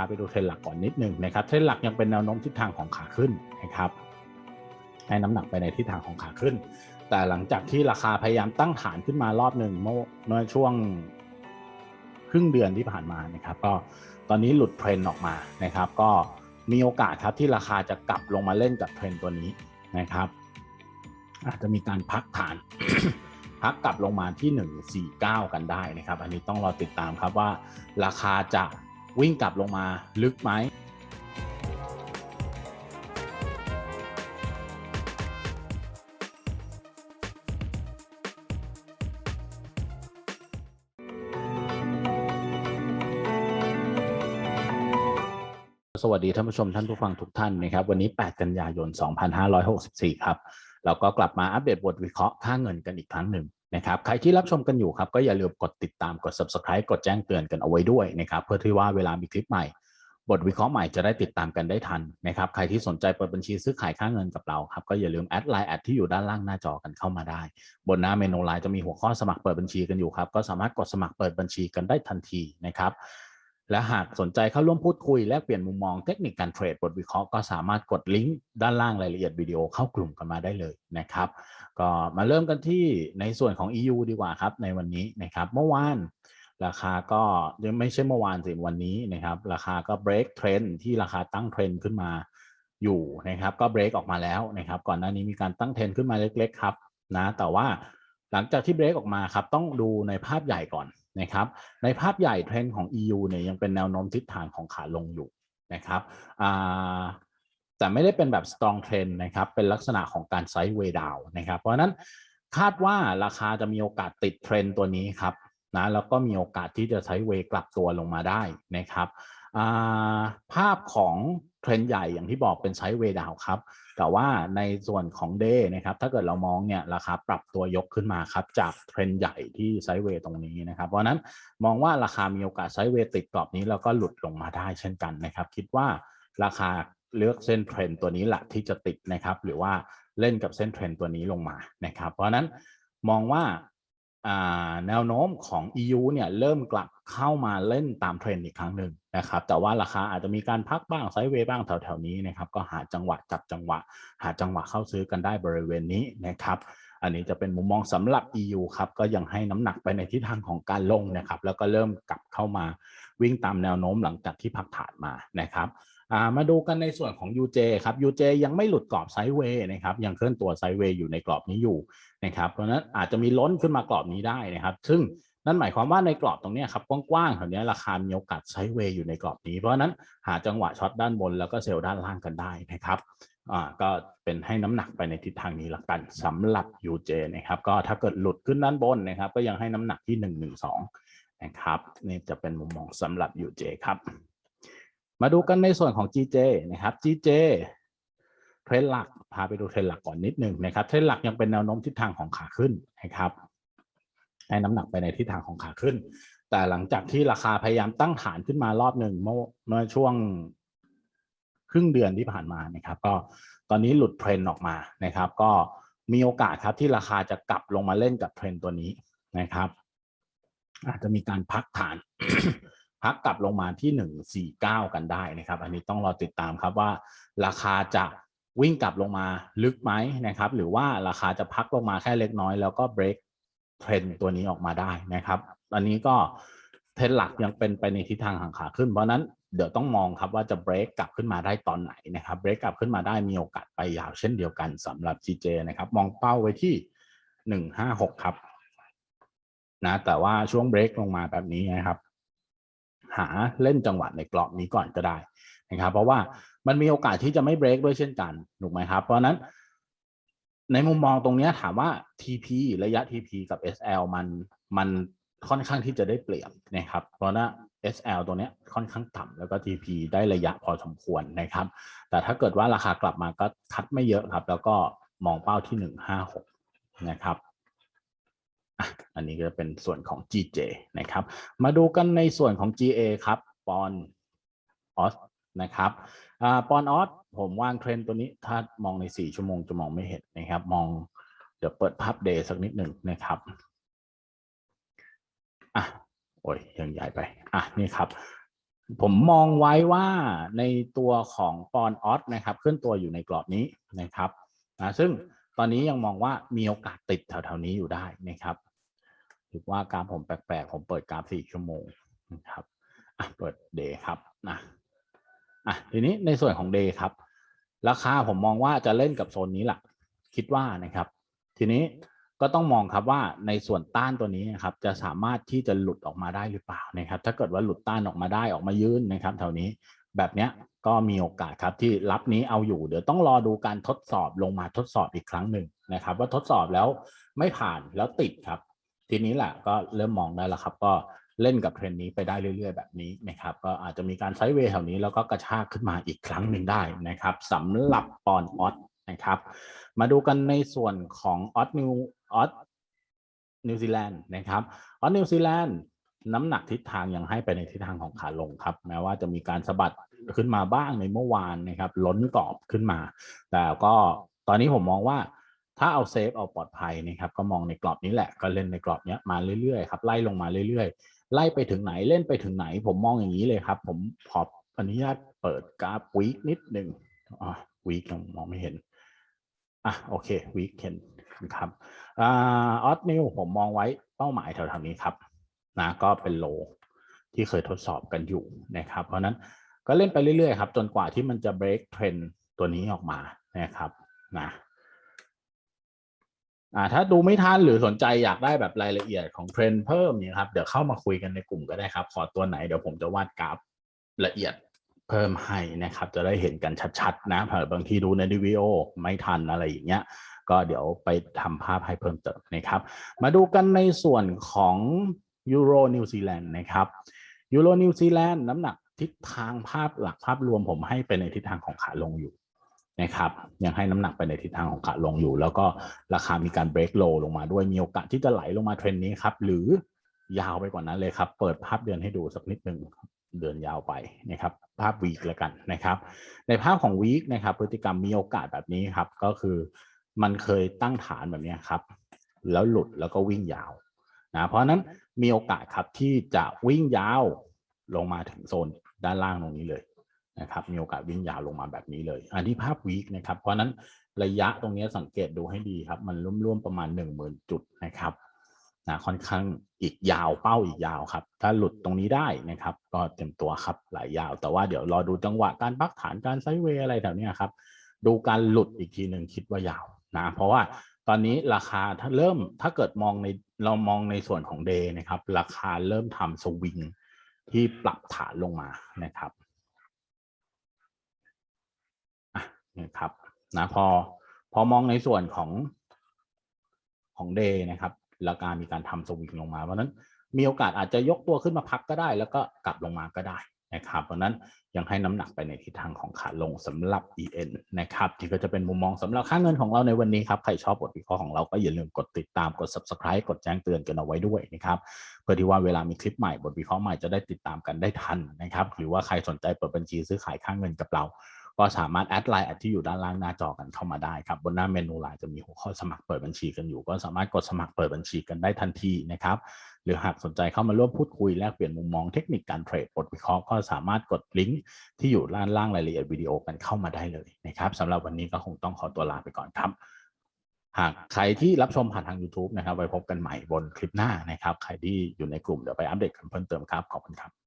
าไปดูเทรนด์หลักก่อนนิดนึงนะครับเทรนด์หลักยังเป็นแนวโน้มทิศทางของขาขึ้นนะครับให้น้ำหนักไปในทิศทางของขาขึ้น แต่หลังจากที่ราคาพยายามตั้งฐานขึ้นมารอบหนึ่งเมื่อช่วงครึ่งเดือนที่ผ่านมานะครับ ก็ตอนนี้หลุดเทรนด์ออกมานะครับ ก็มีโอกาสครับที่ราคาจะกลับลงมาเล่นกับเทรนด์ตัวนี้นะครับ อาจจะมีการพักฐาน พักกลับลงมาที่ 149 กันได้นะครับ อันนี้ต้องรอติดตามครับว่าราคาจะ วิ่งกลับลงมาลึกไหมสวัสดีท่านผู้ชมท่านผู้ฟังทุกท่านนะครับวันนี้ 8 กันยายน 2564 ครับเราก็กลับมาอัปเดตบทวิเคราะห์ค่าเงินกันอีกครั้งหนึ่ง นะครับใครที่รับชมกันอยู่ครับก็อย่าลืมกดติดตามกด subscribe กดแจ้งเตือนกันเอาไว้ด้วยนะครับเพื่อที่ว่าเวลามีคลิปใหม่ บทวิเคราะห์ใหม่จะได้ติดตามกันได้ทันนะครับใครที่สนใจเปิดบัญชีซื้อขายค่าเงินกับเราครับก็อย่าลืมแอดไลน์แอดที่อยู่ด้านล่างหน้าจอกันเข้ามาได้ บนหน้าเมนูไลน์จะมีหัวข้อสมัครเปิดบัญชีกันอยู่ครับก็สามารถกดสมัครเปิดบัญชีกันได้ทันทีนะครับ และหากสนใจเข้าร่วมพูดคุยแลกเปลี่ยนมุมมองเทคนิคการเทรดบทวิเคราะห์ก็สามารถกดลิงก์ด้านล่างรายละเอียดวิดีโอเข้ากลุ่มกันมาได้เลยนะครับ ก็มาเริ่มกันที่ในส่วนของ EU ดีกว่าครับในวันนี้นะครับเมื่อวานราคาก็ยังไม่ใช่เมื่อวานสิวันนี้นะครับ ราคาก็ break trend ที่ราคาตั้งเทรนขึ้นมาอยู่นะครับ ก็ break ออกมาแล้วนะครับ ก่อนหน้านี้มีการตั้งเทรนขึ้นมาเล็ก ๆ ครับนะแต่ว่าหลังจากที่ break ออกมาครับต้องดูในภาพใหญ่ก่อน นะครับในภาพใหญ่เทรนด์ของ EU เนี่ยยังเป็นแนวโน้มทิศทางของขาลงอยู่นะครับแต่ไม่ได้เป็นแบบ strong trend นะครับเป็นลักษณะของการ sideway down นะครับ เพราะนั้นคาดว่าราคาจะมีโอกาสติดเทรนด์ตัวนี้ครับนะแล้วก็มีโอกาสที่จะ sideway กลับตัวลงมาได้นะครับ ภาพของเทรนด์ใหญ่อย่างที่บอกเป็น sideway down ครับ แต่ว่าในส่วนของ day นะครับถ้าเกิดเรามองเนี่ยราคาปรับตัวยกขึ้นมาครับจากเทรนด์ใหญ่ที่ไซด์เวตรงนี้นะครับ เพราะนั้นมองว่าราคามีโอกาสไซด์เวติดกรอบนี้แล้วก็หลุดลงมาได้เช่นกันนะครับ คิดว่าราคาเลือกเส้นเทรนตัวนี้แหละที่จะติดนะครับ หรือว่าเล่นกับเส้นเทรนตัวนี้ลงมานะครับ เพราะนั้นมองว่าอ่าแนวโน้มของ EU เนี่ยเริ่มกลับเข้ามาเล่นตามเทรนด์อีกครั้งหนึ่ง นะครับแต่ว่าราคาอาจจะมีการพักบ้างไซด์เวย์บ้างแถวๆนี้นะครับก็หาจังหวะจับจังหวะ หาจังหวะเข้าซื้อกันได้บริเวณนี้นะครับอันนี้จะเป็นมุมมองสำหรับ EU ครับก็ยังให้น้ำหนักไปในทิศทางของการลงนะครับแล้วก็เริ่มกลับเข้ามาวิ่งตามแนวโน้มหลังจากที่พักฐานมานะครับมาดูกันในส่วนของ UJ ครับ UJ ยังไม่หลุดกรอบไซด์เวย์นะครับยังเคลื่อนตัวไซด์เวย์อยู่ในกรอบนี้อยู่นะครับเพราะนั้นอาจจะมีล้นขึ้นมากรอบนี้ได้นะครับ ซึ่ง นั่นหมายความว่าในกรอบตรงนี้ครับกว้างๆแถวนี้ราคามีโอกาสไซด์เวย์อยู่ในกรอบนี้ เพราะฉะนั้นหาจังหวะช็อตด้านบนแล้วก็เซลล์ด้านล่างกันได้นะครับอ่าก็เป็นให้น้ำหนักไปในทิศทางนี้ละกันสำหรับ UJ นะครับก็ถ้าเกิดหลุดขึ้นด้านบนนะครับ ก็ยังให้น้ำหนักที่ 112 นะครับนี่จะเป็นมุมมองสำหรับ UJ ครับมาดูกันในส่วนของ GJ นะครับ GJ เทรนหลักพาไปดูเทรนหลักก่อนนิดหนึ่งนะครับเทรนหลักยังเป็นแนวโน้มทิศทางของขาขึ้นนะครับ ให้น้ำหนักไปในทิศทางของขาขึ้น แต่หลังจากที่ราคาพยายามตั้งฐานขึ้นมารอบหนึ่งเมื่อเมื่อช่วงครึ่งเดือนที่ผ่านมานะครับ ก็ตอนนี้หลุดเทรนออกมานะครับ ก็มีโอกาสครับที่ราคาจะกลับลงมาเล่นกับเทรนตัวนี้นะครับ อาจจะมีการพักฐาน พักกลับลงมาที่149กันได้นะครับ อันนี้ต้องรอติดตามครับว่า ราคาจะวิ่งกลับลงมาลึกไหมนะครับ หรือว่าราคาจะพักลงมาแค่เล็กน้อยแล้วก็เบรก เทรนตัวนี้ออกมาได้นะครับ อันนี้ก็เทรนหลักยังเป็นไปในทิศทางห่างขาขึ้น เพราะนั้นเดี๋ยวต้องมองครับว่าจะเบรกกลับขึ้นมาได้ตอนไหนนะครับเบรกกลับขึ้นมาได้มีโอกาสไปยาวเช่นเดียวกันสำหรับ GJ นะครับมองเป้าไว้ที่ 156 ครับนะแต่ว่าช่วงเบรกลงมาแบบนี้นะครับ หาเล่นจังหวะในกรอบนี้ก่อนก็ได้นะครับ เพราะว่ามันมีโอกาสที่จะไม่เบรกด้วยเช่นกันถูกไหมครับ เพราะนั้น ในมุมมองตรงนี้ถามว่า TP ระยะ TP กับ SL มันมันค่อนข้างที่จะได้เปรียบนะครับ เพราะว่า SL ตัวเนี้ยค่อนข้างต่ำแล้วก็ TP ได้ระยะพอสมควรนะครับ แต่ถ้าเกิดว่าราคากลับมาก็คัดไม่เยอะครับ แล้วก็มองเป้าที่ 156 นะครับอันนี้ก็จะเป็นส่วนของ GJ นะครับ มาดูกันในส่วนของ GA ครับปอนออส นะครับปอนออสผมวางเทรนตัวนี้ถ้ามองใน 4 ชั่วโมงจะมองไม่เห็นนะครับ มองเดี๋ยวเปิดภาพเดย์สักนิดหนึ่งนะครับอะโอ้ยยังใหญ่ไปอะนี่ครับ ผมมองไว้ว่าในตัวของปอนออสนะครับขึ้นตัวอยู่ในกรอบนี้นะครับนะซึ่งตอนนี้ยังมองว่ามีโอกาสติดแถวๆนี้อยู่ได้นะครับถือว่ากราฟผมแปลกๆ ผมเปิดกราฟสี่ชั่วโมงนะครับเปิดเดย์ครับนะ อะทีนี้ในส่วนของเดย์ครับ ราคาผมมองว่าจะเล่นกับโซนนี้แหละคิดว่านะครับ ทีนี้ก็ต้องมองครับว่าในส่วนต้านตัวนี้นะครับจะสามารถที่จะหลุดออกมาได้หรือเปล่านะครับ ถ้าเกิดว่าหลุดต้านออกมาได้ออกมายืนนะครับแถวนี้แบบเนี้ยก็มีโอกาสครับที่รับนี้เอาอยู่ เดี๋ยวต้องรอดูการทดสอบลงมาทดสอบอีกครั้งหนึ่งนะครับ ว่าทดสอบแล้วไม่ผ่านแล้วติดครับ ทีนี้แหละก็เริ่มมองได้แล้วครับ ก็ เล่นกับเทรนด์นี้ไปได้เรื่อย ๆ แบบนี้นะครับก็อาจจะมีการไซด์เวย์แถวนี้แล้วก็กระชากขึ้นมาอีกครั้งหนึ่งได้นะครับสำหรับปอนออสนะครับมาดูกันในส่วนของออสนิวออสนิวซีแลนด์นะครับออสนิวซีแลนด์น้ำหนักทิศทางยังให้ไปในทิศทางของขาลงครับ แม้ว่าจะมีการสะบัดขึ้นมาบ้างในเมื่อวานนะครับ ล้นกรอบขึ้นมา แต่ก็ตอนนี้ผมมองว่า ถ้าเอาเซฟเอาปลอดภัยนะครับก็มองในกรอบนี้แหละก็เล่นในกรอบเนี้ยมาเรื่อยๆครับไล่ลงมาเรื่อยๆ ไล่ไปถึงไหนเล่นไปถึงไหน ผมมองอย่างนี้เลยครับ ผมขออนุญาตเปิดกราฟวีคนิดหนึ่งอ่าวีคยังมองไม่เห็นอะโอเควีคเห็นครับอ่าออสนิวผมมองไว้เป้าหมายแถวๆนี้ครับนะก็เป็นโลที่เคยทดสอบกันอยู่นะครับ เพราะนั้นก็เล่นไปเรื่อยๆครับ จนกว่าที่มันจะ break trend ตัวนี้ออกมานะครับ อ่าถ้าดูไม่ทันหรือสนใจอยากได้แบบรายละเอียดของเทรนด์เพิ่มเนี่ยครับเดี๋ยวเข้ามาคุยกันในกลุ่มก็ได้ครับขอตัวไหนเดี๋ยวผมจะวาดกราฟละเอียดเพิ่มให้นะครับ จะได้เห็นกันชัดๆนะเผื่อบางทีดูในวิดีโอไม่ทันอะไรอย่างเงี้ยก็เดี๋ยวไปทำภาพให้เพิ่มเติมนะครับ มาดูกันในส่วนของยูโรนิวซีแลนด์นะครับยูโรนิวซีแลนด์น้ำหนักทิศทางภาพหลักภาพรวมผมให้ไปในทิศทางของขาลงอยู่ นะครับยังให้น้ำหนักไปในทิศทางของขาลงอยู่ แล้วก็ราคามีการเบรกโลลงมาด้วยมีโอกาสที่จะไหลลงมาเทรนนี้ครับ หรือยาวไปกว่านั้นเลยครับ เปิดภาพเดือนให้ดูสักนิดหนึ่งเดือนยาวไปนะครับ ภาพวีคแล้วกันนะครับ ในภาพของวีคนะครับ พฤติกรรมมีโอกาสแบบนี้ครับ ก็คือมันเคยตั้งฐานแบบนี้ครับ แล้วหลุดแล้วก็วิ่งยาวนะเพราะนั้นมีโอกาสครับที่จะวิ่งยาวลงมาถึงโซนด้านล่างตรงนี้เลย นะครับมีโอกาสวิ่งยาวลงมาแบบนี้เลย อันนี้ภาพวีคนะครับ เพราะนั้นระยะตรงนี้สังเกตดูให้ดีครับ มันร่วมๆประมาณ 1 0,000 จุดนะครับนะค่อนข้างอีกยาวเป้าอีกยาวครับ ถ้าหลุดตรงนี้ได้นะครับ ก็เต็มตัวครับหลายยาว แต่ว่าเดี๋ยวรอดูจังหวะการพักฐานการไซด์เวย์อะไรแถวนี้ครับ ดูการหลุดอีกทีหนึ่งคิดว่ายาวนะ เพราะว่าตอนนี้ราคาถ้าเริ่มถ้าเกิดมองในเรามองในส่วนของเดย์นะครับ ราคาเริ่มทำสวิงที่ปรับฐานลงมานะครับอะนี่ ครับนะพอพอมองในส่วนของของเดย์นะครับราคามีการทำสวิงลงมาเพราะนั้นมีโอกาสอาจจะยกตัวขึ้นมาพักก็ได้ แล้วก็กลับลงมาก็ได้นะครับ เพราะนั้นยังให้น้ำหนักไปในทิศทางของขาลงสำหรับ EN นะครับที่ก็จะเป็นมุมมองสำหรับค่าเงินของเราในวันนี้ครับ ใครชอบบทวิเคราะห์ของเราก็อย่าลืมกดติดตามกด subscribe กดแจ้งเตือนกันเอาไว้ด้วยนะครับเพื่อที่ว่าเวลามีคลิปใหม่บทวิเคราะห์ใหม่จะได้ติดตามกันได้ทันนะครับ หรือว่าใครสนใจเปิดบัญชีซื้อขายค่าเงินกับเรา ก็สามารถแอดไลน์ที่อยู่ด้านล่างหน้าจอกันเข้ามาได้ครับบนหน้าเมนูไลน์จะมีหัวข้อสมัครเปิดบัญชีกันอยู่ ก็สามารถกดสมัครเปิดบัญชีกันได้ทันทีนะครับหรือหากสนใจเข้ามาร่วมพูดคุยแลกเปลี่ยนมุมมองเทคนิคการเทรดบทวิเคราะห์ก็สามารถกดลิงก์ที่อยู่ด้านล่างรายละเอียดวิดีโอกันเข้ามาได้เลยนะครับสำหรับวันนี้ก็คงต้องขอตัวลาไปก่อนครับหากใครที่รับชมผ่านทาง YouTube นะครับ ไว้พบกันใหม่บนคลิปหน้านะครับ ใครที่อยู่ในกลุ่มเดี๋ยวไปอัปเดตกันเพิ่มเติมครับ ขอบคุณครับ